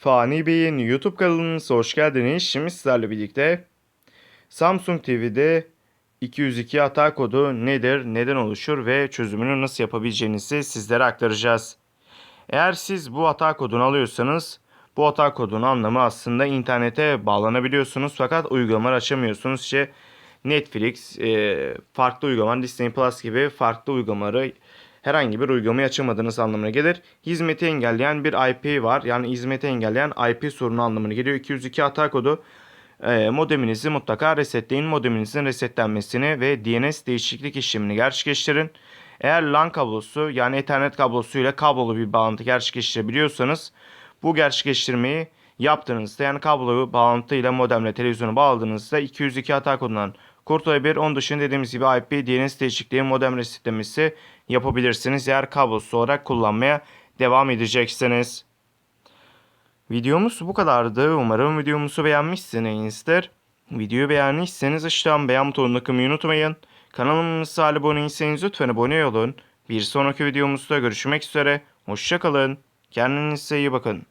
Fani Bey'in YouTube kanalınıza hoş geldiniz. Şimdi sizlerle birlikte Samsung TV'de 202 hata kodu nedir, neden oluşur ve çözümünü nasıl yapabileceğinizi sizlere aktaracağız. Eğer siz bu hata kodunu alıyorsanız bu hata kodunun anlamı aslında internete bağlanabiliyorsunuz fakat uygulamaları açamıyorsunuz. İşte Netflix, farklı uygulamalar, Disney Plus gibi farklı uygulamaları herhangi bir uygulamayı açamadığınız anlamına gelir. Hizmeti engelleyen bir IP var. Yani hizmeti engelleyen IP sorunu anlamına geliyor. 202 hata kodu e, modeminizi mutlaka resetleyin. Modeminizin resetlenmesini ve DNS değişiklik işlemini gerçekleştirin. Eğer LAN kablosu yani Ethernet kablosuyla kablolu bir bağlantı gerçekleştirebiliyorsanız bu gerçekleştirmeyi yaptığınızda yani kablolu bağlantıyla modemle televizyonu bağladığınızda 202 hata kodundan kurtulabilir. Onun dışında dediğimiz gibi IP, DNS değişikliği, modem resetlemesi yapabilirsiniz. Eğer kablosuz olarak kullanmaya devam edeceksiniz. Videomuz bu kadardı. Umarım videomuzu beğenmişsinizdir. Videoyu beğendiyseniz aşağıdan beğen butonuna kılmayı unutmayın. Kanalımıza abone değilseniz lütfen abone olun. Bir sonraki videomuzda görüşmek üzere. Hoşçakalın. Kendinize iyi bakın.